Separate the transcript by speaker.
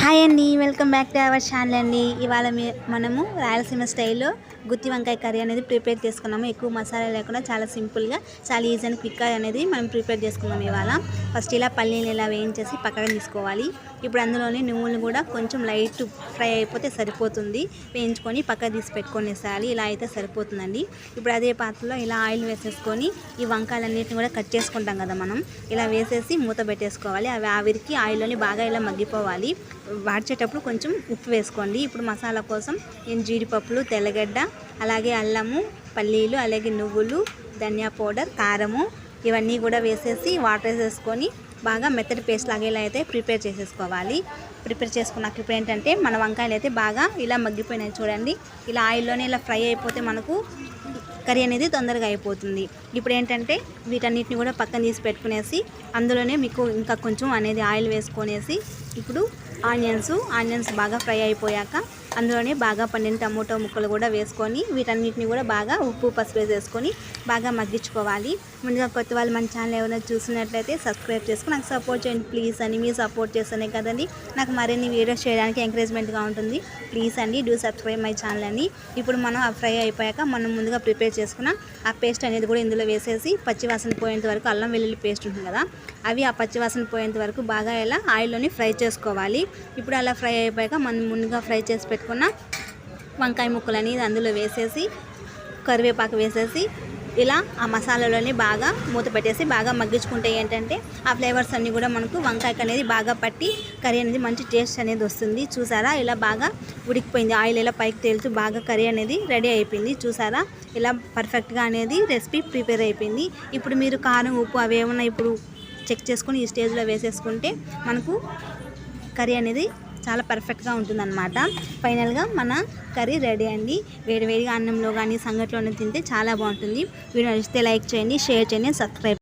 Speaker 1: Hi అండి welcome back to our channel అండి. ఇవాళ మీ- మనము రాయలసీమ స్టైల్లో గుత్తి వంకాయ కర్రీ అనేది ప్రిపేర్ చేసుకున్నాము. ఎక్కువ మసాలా లేకుండా చాలా సింపుల్గా చాలా ఈజీ అండ్ క్విక్గా అనేది మనం ప్రిపేర్ చేసుకున్నాము ఇవాళ. ఫస్ట్ ఇలా పల్లీలు ఇలా వేయించేసి పక్కన తీసుకోవాలి. ఇప్పుడు అందులోనే నువ్వులు కూడా కొంచెం లైట్ ఫ్రై అయిపోతే సరిపోతుంది. వేయించుకొని పక్కన తీసి పెట్టుకొని ఇలా అయితే సరిపోతుందండి. ఇప్పుడు అదే పాత్రలో ఇలా ఆయిల్ వేసేసుకొని ఈ వంకాయలన్నిటిని కూడా కట్ చేసుకుంటాం కదా మనం. ఇలా వేసేసి మూత పెట్టేసుకోవాలి. అవి ఆవిరికి ఆయిల్లోని బాగా ఇలా మగ్గిపోవాలి. వాడ్చేటప్పుడు కొంచెం ఉప్పు వేసుకోండి. ఇప్పుడు మసాలా కోసం నేను జీడిపప్పులు తెల్లగడ్డ అలాగే అల్లము పల్లీలు అలాగే నువ్వులు ధనియా పౌడర్ కారము ఇవన్నీ కూడా వేసేసి వాటర్ వేసేసుకొని బాగా మెత్తటి పేస్ట్ లాగా ఇలా అయితే ప్రిపేర్ చేసేసుకోవాలి. ప్రిపేర్ చేసుకున్నాక ఇప్పుడు ఏంటంటే మన వంకాయలు అయితే బాగా ఇలా మగ్గిపోయినాయి చూడండి. ఇలా ఆయిల్లోనే ఇలా ఫ్రై అయిపోతే మనకు కర్రీ అనేది తొందరగా అయిపోతుంది. ఇప్పుడు ఏంటంటే వీటన్నిటిని కూడా పక్కన తీసి పెట్టుకునేసి అందులోనే మీకు ఇంకా కొంచెం అనేది ఆయిల్ వేసుకొనేసి ఇప్పుడు ఆనియన్స్ ఆనియన్స్ బాగా ఫ్రై అయిపోయాక అందులోనే బాగా పండిన టమోటో ముక్కలు కూడా వేసుకొని వీటన్నిటిని కూడా బాగా ఉప్పు పసుపు వేసేసుకొని బాగా మగ్గించుకోవాలి. ముందుగా కొత్త వాళ్ళు మన ఛానల్ ఏమైనా చూసినట్లయితే సబ్స్క్రైబ్ చేసుకుని నాకు సపోర్ట్ చేయండి. ప్లీజ్ అని మీరు సపోర్ట్ చేస్తేనే కదండి. నాకు మరిన్ని వీడియోస్ చేయడానికి ఎంకరేజ్మెంట్గా ఉంటుంది. ప్లీజ్ అండి డూ సబ్స్క్రైబ్ మై ఛానల్ అని ఇప్పుడు మనం ఆ ఫ్రై అయిపోయాక మనం ముందుగా ప్రిపేర్ చేసుకున్న ఆ పేస్ట్ అనేది కూడా ఇందులో వేసేసి పచ్చివాసన పోయేంత వరకు అల్లం వెల్లుల్లి పేస్ట్ ఉంటుంది కదా అవి ఆ పచ్చివాసన పోయేంత వరకు బాగా ఇలా ఆయిల్లోని ఫ్రై చేసుకోవాలి. ఇప్పుడు అలా ఫ్రై అయిపోయాక మనం ముందుగా ఫ్రై చేసి పెట్టుకున్న వంకాయ ముక్కలని అందులో వేసేసి కరివేపాకు వేసేసి ఇలా ఆ మసాలాలోని బాగా మూత పెట్టేసి బాగా మగ్గించుకుంటే ఏంటంటే ఆ ఫ్లేవర్స్ అన్నీ కూడా మనకు వంకాయకి అనేది బాగా పట్టి కర్రీ అనేది మంచి టేస్ట్ అనేది వస్తుంది. చూసారా? ఇలా బాగా ఉడికిపోయింది. ఆయిల్ ఇలా పైకి తేలుతూ బాగా కర్రీ అనేది రెడీ అయిపోయింది. చూసారా? ఇలా పర్ఫెక్ట్గా అనేది రెసిపీ ప్రిపేర్ అయిపోయింది. ఇప్పుడు మీరు కారం ఉప్పు అవి ఏమన్నా ఇప్పుడు చెక్ చేసుకొని ఈ స్టేజ్లో వేసేసుకుంటే మనకు కర్రీ అనేది చాలా పర్ఫెక్ట్గా ఉంటుందన్నమాట. ఫైనల్గా మన కర్రీ రెడీ అండి. వేడి వేడిగా అన్నంలో కానీ సంగట్లోనే తింటే చాలా బాగుంటుంది. వీడియో నచ్చితే లైక్ చేయండి షేర్ చేయండి సబ్స్క్రైబ్